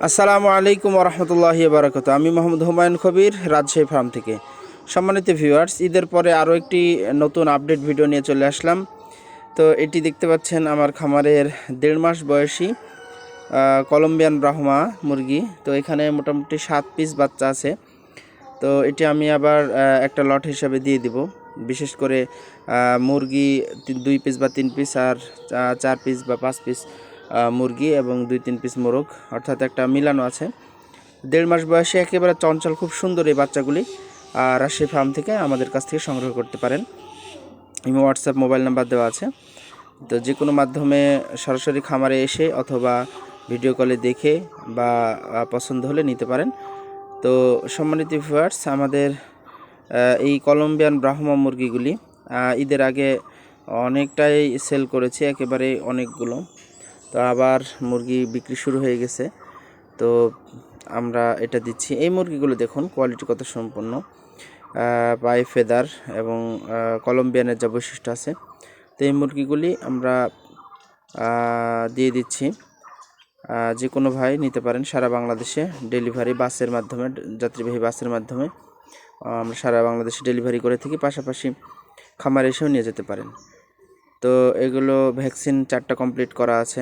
আসসালামু আলাইকুম রহমতুল্লাহ বারাকত আমি মোহাম্মদ হুমায়ুন কবির, রাজশাহী ফার্ম থেকে। সম্মানিত ভিউয়ার্স, ঈদের পরে আরও একটি নতুন আপডেট ভিডিও নিয়ে চলে আসলাম। তো এটি দেখতে পাচ্ছেন আমার খামারের দেড় মাস বয়সী কলম্বিয়ান ব্রাহ্মা মুরগি। তো এখানে মোটামুটি সাত পিস বাচ্চা আছে। তো এটি আমি আবার একটা লট হিসাবে দিয়ে দিব। বিশেষ করে মুরগি দুই পিস বা তিন পিস আর চার পিস বা পাঁচ পিস মুরগি এবং দুই তিন পিস মোরগ, অর্থাৎ একটা মিলানো আছে। দেড় মাস বয়সে একেবারে চঞ্চল, খুব সুন্দর এই বাচ্চাগুলি। আর রাজশাহী ফার্ম থেকে আমাদের কাছ থেকে সংগ্রহ করতে পারেন। ইমো, হোয়াটসঅ্যাপ, মোবাইল নাম্বার দেওয়া আছে। তো যে কোনো মাধ্যমে সরাসরি খামারে এসে অথবা ভিডিও কলে দেখে বা পছন্দ হলে নিতে পারেন। তো সম্মানিত ভিউয়ার্স আমাদের এই কলম্বিয়ান ব্রাহ্মা মুরগিগুলি ঈদের আগে অনেকটাই সেল করেছি, একেবারে অনেকগুলো। তো আবার মুরগি বিক্রি শুরু হয়ে গেছে। তো আমরা এটা দিচ্ছি। এই মুরগিগুলো দেখুন কোয়ালিটি কত আহ, পায়ে ফেদার এবং কলম্বিয়ানের যা বৈশিষ্ট্য আছে। তো এই মুরগিগুলি আমরা দিয়ে দিচ্ছি। যে কোনো ভাই নিতে পারেন। সারা বাংলাদেশে ডেলিভারি বাসের মাধ্যমে যাত্রীবাহী বাসের মাধ্যমে আমরা সারা বাংলাদেশে ডেলিভারি করে থাকি। পাশাপাশি খামারে এসেও নিয়ে যেতে পারেন। তো এগুলো ভ্যাকসিন চারটা কমপ্লিট করা আছে।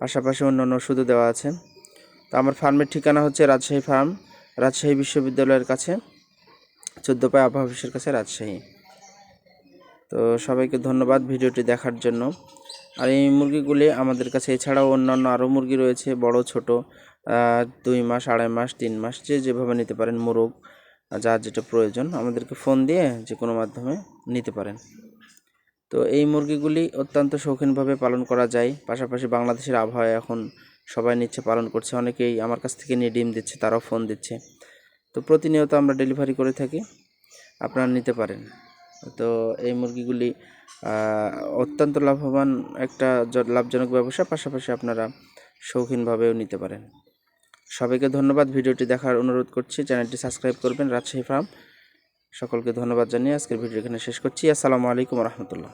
পাশাপাশি অন্যান্য ওষুধও দেওয়া আছে। তো আমার ফার্মের ঠিকানা হচ্ছে রাজশাহী ফার্ম, রাজশাহী বিশ্ববিদ্যালয়ের কাছে চোদ্দ পায় আবহাওয়া অফিসের কাছে রাজশাহী। তো সবাইকে ধন্যবাদ ভিডিওটি দেখার জন্য। আর এই মুরগিগুলি আমাদের কাছে, এছাড়াও অন্যান্য আরও মুরগি রয়েছে, বড়, ছোট দুই মাস, আড়াই মাস, তিন মাস, যে যেভাবে নিতে পারেন মোরগ, যা যেটা প্রয়োজন, আমাদেরকে ফোন দিয়ে যে কোনো মাধ্যমে নিতে পারেন। তো এই মুরগিগুলি অত্যন্ত শৌখিনভাবে পালন করা যায়। পাশাপাশি বাংলাদেশের আবহাওয়া এখন সবাই নিচ্ছে, পালন করছে। অনেকেই আমার কাছ থেকে নিয়ে ডিম দিচ্ছে, তারাও ফোন দিচ্ছে। তো প্রতিনিয়ত আমরা ডেলিভারি করে থাকি, আপনারা নিতে পারেন। তো এই মুরগিগুলি অত্যন্ত লাভবান একটা লাভজনক ব্যবসা, পাশাপাশি আপনারা শৌখিনভাবেও নিতে পারেন। সবাইকে ধন্যবাদ। ভিডিওটি দেখার অনুরোধ করছি। চ্যানেলটি সাবস্ক্রাইব করবেন রাজশাহী ফার্ম। সকলকে ধন্যবাদ জানিয়ে আজকের ভিডিও এখানে শেষ করছি। আসসালামু আলাইকুম রহমতুল্লাহ।